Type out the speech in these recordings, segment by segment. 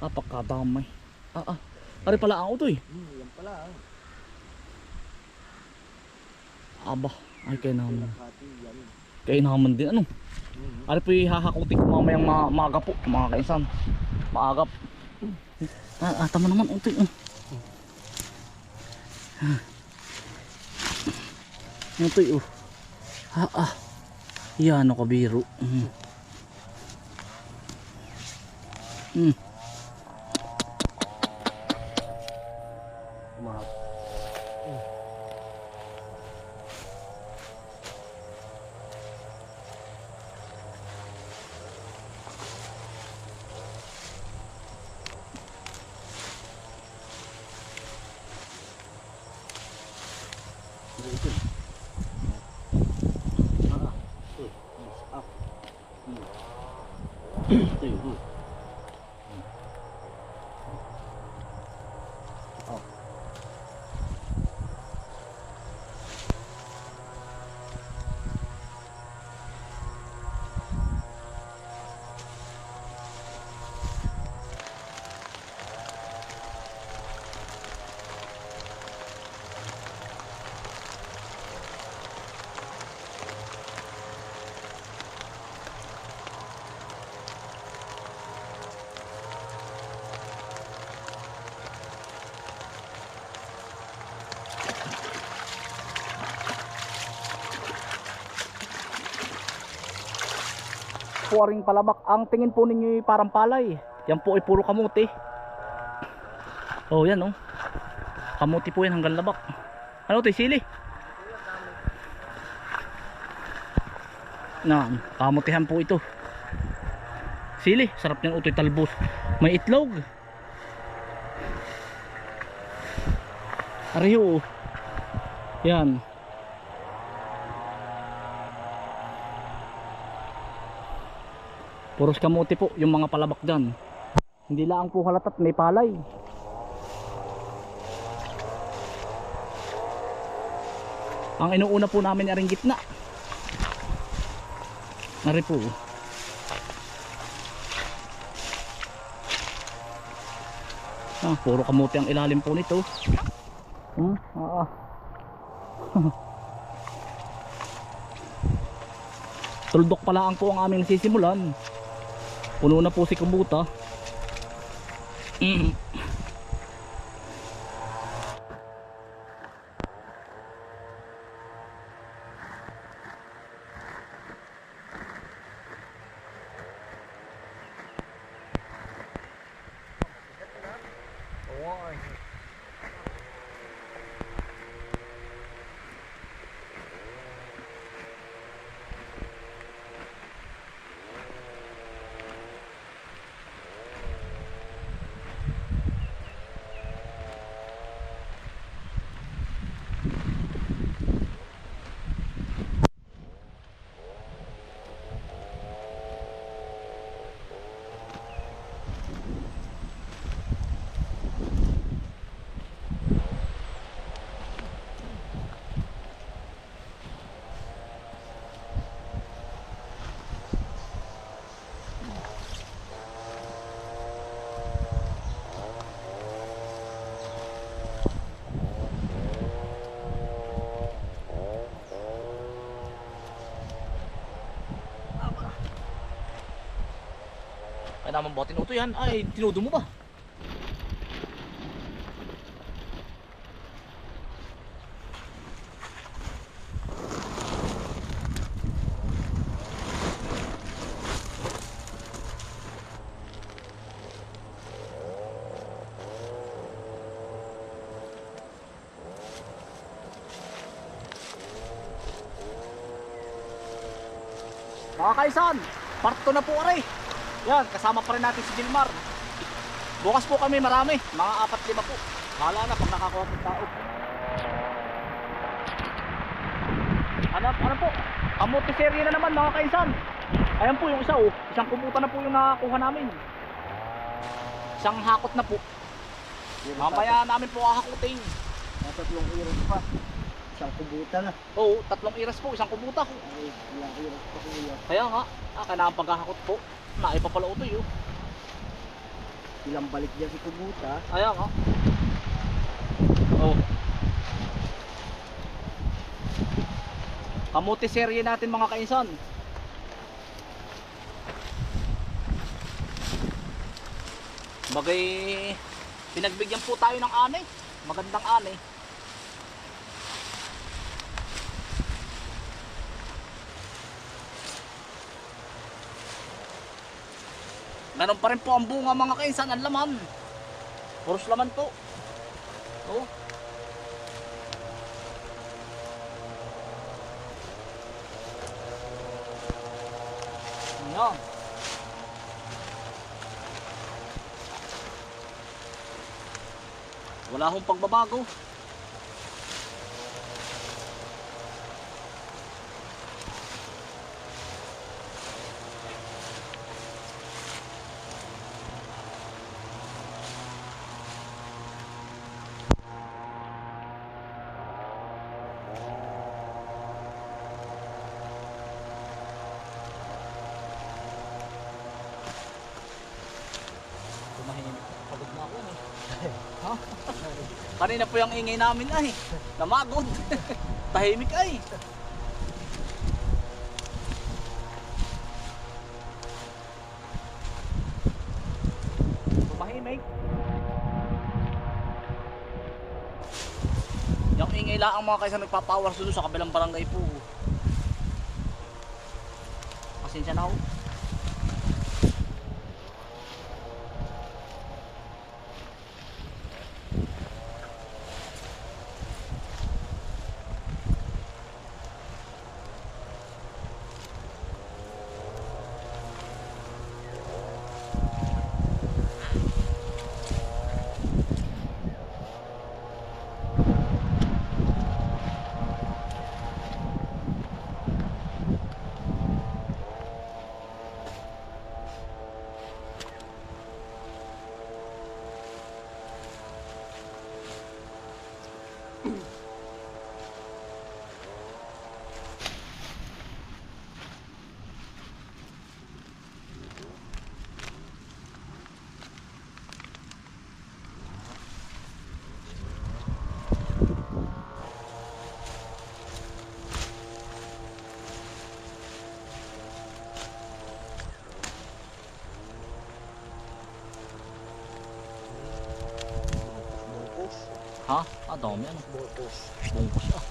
Napakadamay. Ah, ah. Ari pala ang utoy. Hmm, yan pala. ah. Aba. Ay, kaya naman. Kaya naman din. Ano? Hmm. Ari po hahakutin ko mamayang ma maaga po. Mga kaisan. Maagap. Ah, ah tama naman utoy. Oh. Utoy oh. Ha, ah. Yan ako biro. Mm. Mm. Puwaring palabak. Ang tingin po ninyo parang palay. Yan po ay puro kamuti. Oh, yan oh. Kamuti po yan hanggang labak. Ano to, sili? Na, kamutihan po ito. Sili, sarap niyang utoy talbos. May itlog. Ariho. Yan. Puros kamuti po yung mga palabak dyan. Hindi lang po halatat may palay. Ang inuuna po namin ay gitna. Nari po. Ah, puro kamuti ang ilalim po nito. Hmm? Ah. Tuldok pala ang po ang aming nasisimulan. Puno na po si Kubuta. Mm. Ay naman ba tinuto yan? Ay, tinudo mo ba? Mga kaisan, parto na po aray. Yan, kasama pa rin natin si Gilmar. Bukas po kami marami, mga apat lima po. Hala na pag nakakuha po tao. Ano, ano po? Kamuti serye na naman mga kaisan. Ayan po yung isa oh. Isang kumuta na po yung nakakuha namin. Isang hakot na po. Mamaya namin po hahakutin. Natatlong iras pa. Isang kubuta na. Oo, tatlong iras po, isang kumuta. Ay, ilang iras pa yan. Kaya nga, ah, kailangan paghahakot po. Naipapala utoy oh. Ilang balik niya si Kubuta. Ayan oh. Oh. Kamuti serye natin mga kainsan. Bagay pinagbigyan po tayo ng anay. Magandang anay. Ganon pa rin po ang bunga mga kainsan, ang laman. Puros laman po. Oh. Yan. Wala akong pagbabago. Tumahimik. Pagod na ako eh. Ha? Kanina po yung ingay namin ay. Namagod. Tahimik ay. Tumahimik. Yung ingay lang ang mga kaysa nagpapower doon sa kabilang barangay po. Pasensya na ako. Ha? Ah, dami ano. Bungkus ah.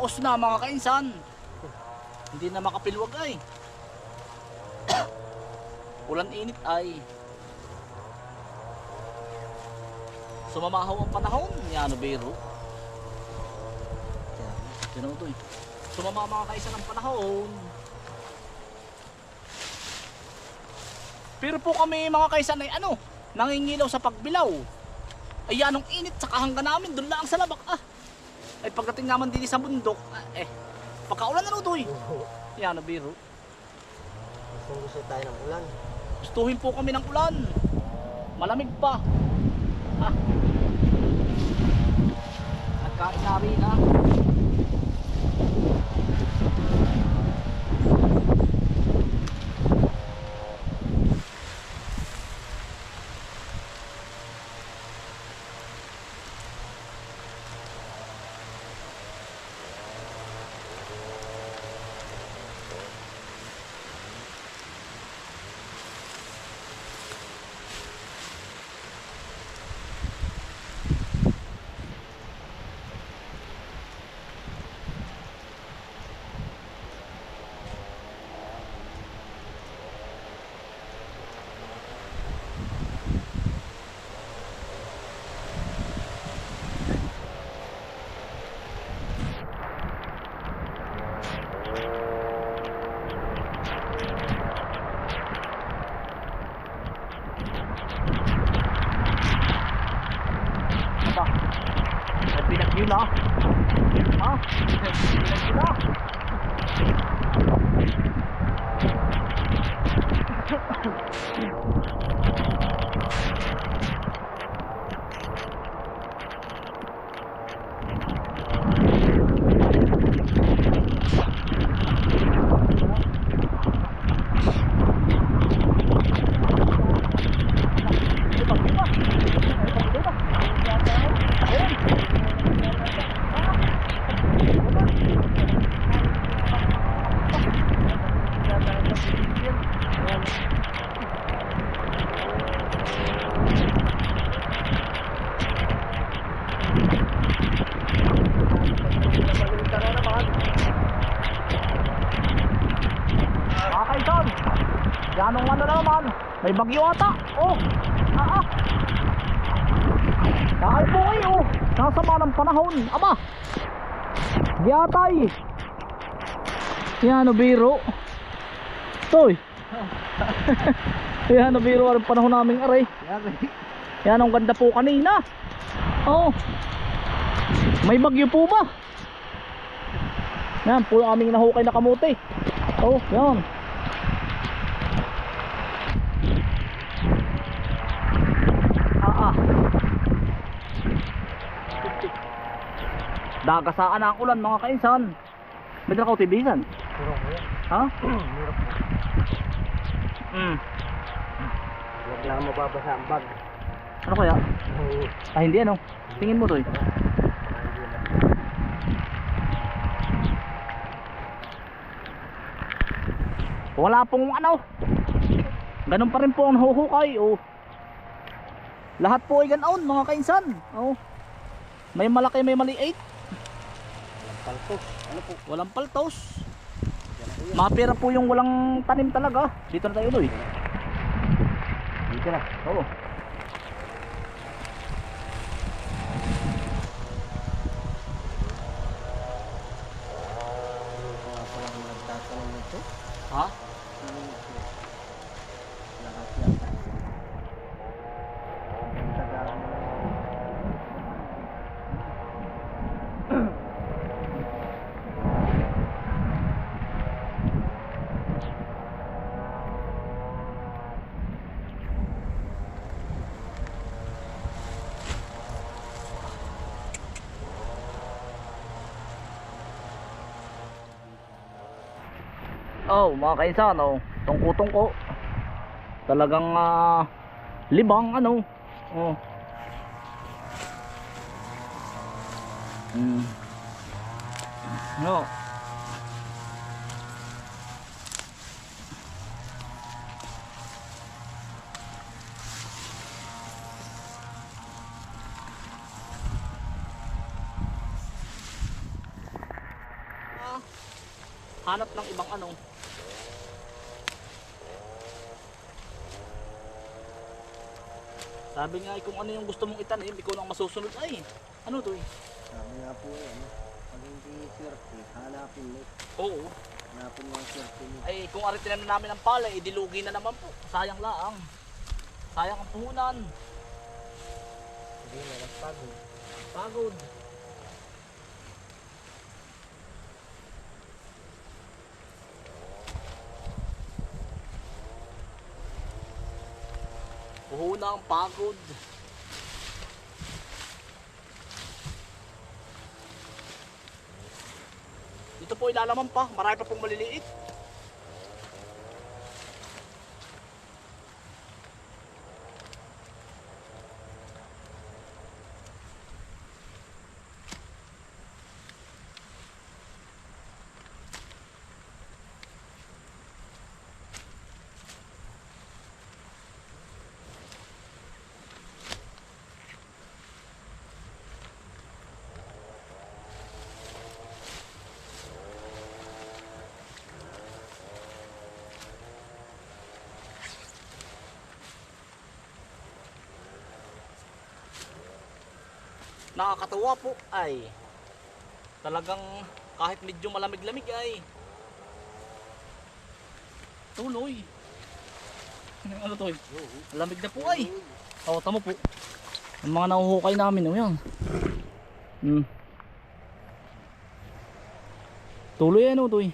Paos na mga kainsan. Hindi na makapilwag ay. Ulan init ay. Sumamahaw ang panahon. Yan biro. Tinutoy. Sumama mga kainsan ang panahon. Pero po kami mga kaisan ay ano, nangingilaw sa pagbilaw. Ay anong init sa kahangga namin, doon lang sa labak ah. Ay pagdating naman din sa bundok, eh, pagkaulan na lutoy. Yan na biro. Gusto gusto tayo ng ulan. Gustuhin po kami ng ulan. Malamig pa. Ah. Nagkain na rin ah. May bagyo ata. Oh, ah ah. Dahil po kayo, nasama ng panahon. Aba, giyatay. Yan o biro. Toy. Yan o biro ang panahon naming aray. Yan ang ganda po kanina. Oh. May bagyo po ba? Yan ang aming nahukay na kamote. Oh, yan. Ah ah. Dagasaan ang ulan mga kainsan. May dala ka utibisan. Puro ko yan. Ha? Hirap po. Mm. Huwag lang mababasa ang bag. Ano kaya? Oo. Ah, hindi ano? Tingin mo to eh. Wala pong ano. Ganun pa rin po ang nahuhukay. Oh. Lahat po ay ganoon mga kainsan. Oh. May malaki, may maliit. Paltos. Ano po? Walang paltos. Mapira po yung walang tanim talaga. Dito na tayo uloy. Dito na. Oo. Ha? Oh, mga kainsan, oh. Tungko-tungko. Talagang ah, libang ano. Oh. Mm. No. Ah, hanap ng ibang ano. Sabi nga eh, kung ano yung gusto mong itanim, ikaw lang masusunod ay. Ano to eh? Sabi nga po yan. Pag hindi swerte, hanapin mo. Oo. Hanapin mo ang swerte mo. Ay kung ari tinanim namin ng palay, idilugi na naman po. Sayang laang. Sayang ang puhunan. Hindi na nagpagod. Pagod. Puhunang pagod. Dito po ilalaman pa, marami pa pong maliliit. nakakatuwa po ay talagang kahit medyo malamig-lamig ay tuloy ano, ano to eh? Lamig na po ay. Oh, tama po. Ang mga nahuhukay namin oh, yan. Hmm. Tuloy ano to eh.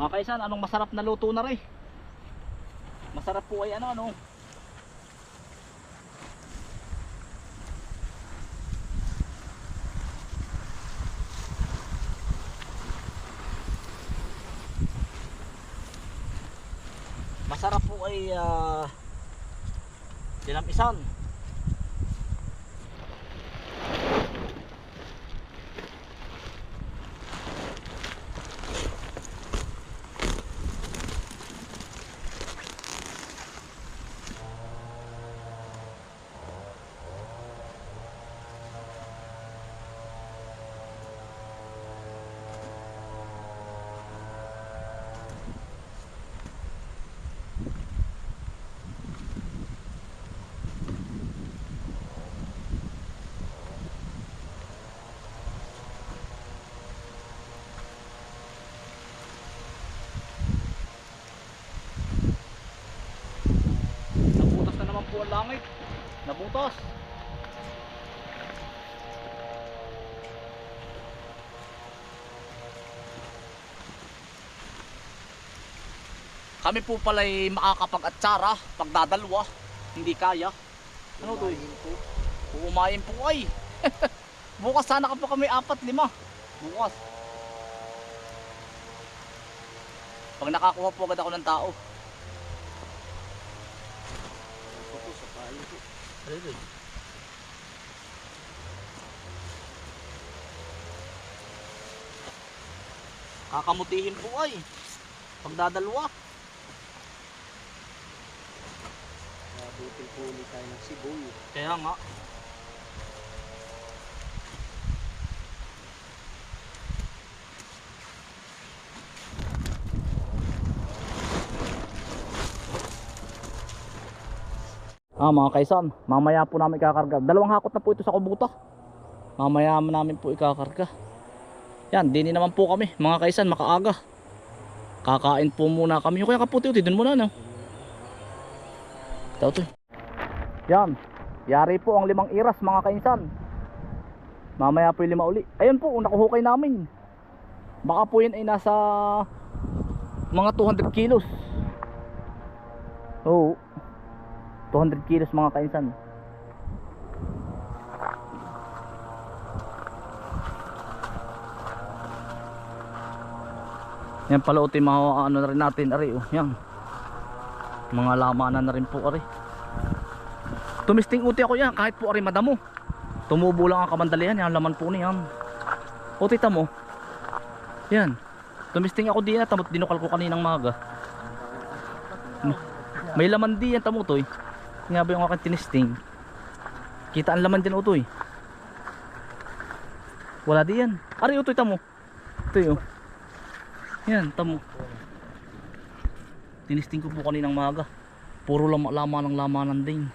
Mga kaisan, anong masarap na luto na rin? Masarap po ay ano ano? Masarap po ay uh, dinamisan. Nabutas na naman po ang langit. Nabutas. Kami po pala'y makakapag-atsara, pagdadalwa. Hindi kaya. Ano to? Po. Uumayin po ay. Bukas sana ka pa kami apat, lima. Bukas. Pag nakakuha po agad ako ng tao. Ako po payo po. Ayun. Kakamutihin po ay. Pagdadalwa. Nabutil po ulit tayo ng siboy. Kaya nga. Ah, mga kaisan, mamaya po namin ikakarga. Dalawang hakot na po ito sa kubuta. Mamaya namin po ikakarga. Yan, dini naman po kami, mga kaisan, makaaga. Kakain po muna kami. Yung kaya kaputi, uti, dun muna, no? Ito. Yan, yari po ang limang iras, mga kaisan. Mamaya po yung lima uli. Ayun po, nakuhukay namin. Baka po yun ay nasa mga 200 kilos. Oo. 200 kilos mga kainsan. Yan pala uti mga ano na rin natin ari oh. Yan. Mga lamanan na rin po ari. Tumisting uti ako yan kahit po ari madamo. Tumubo lang ang kamandalian yan laman po niyan. Uti mo. Yan. Tumisting ako diyan tamot dinukal ko kaninang maga. May laman di yan tamo toy. Nga ba yung aking tinisting? Kita ang laman din utoy. Wala di yan. Ari utoy tamo. Ito oh. Yan tamo. Tinisting ko po kaninang maga. Puro lama lama ng lamanan din.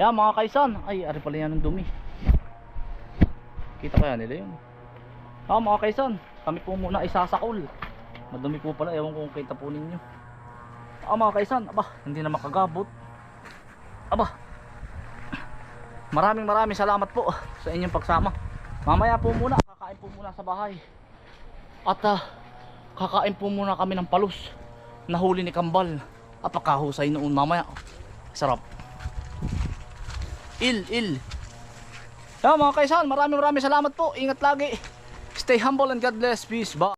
Yan mga kaisan. Ay, ari pala yan ng dumi. Kita kaya nila yun. Ah mga kaisan, kami po muna isasakol. Madumi po pala, ewan kung kita po ninyo. Ah mga kaisan, aba, hindi na makagabot. Aba, maraming maraming salamat po sa inyong pagsama. Mamaya po muna, kakain po muna sa bahay. At ah, kakain po muna kami ng palus. Nahuli ni Kambal. Apakahusay noon mamaya. Sarap. Il, il. Yan mga kaisan, maraming maraming salamat po. Ingat lagi. Stay humble and God bless. Peace. Bye.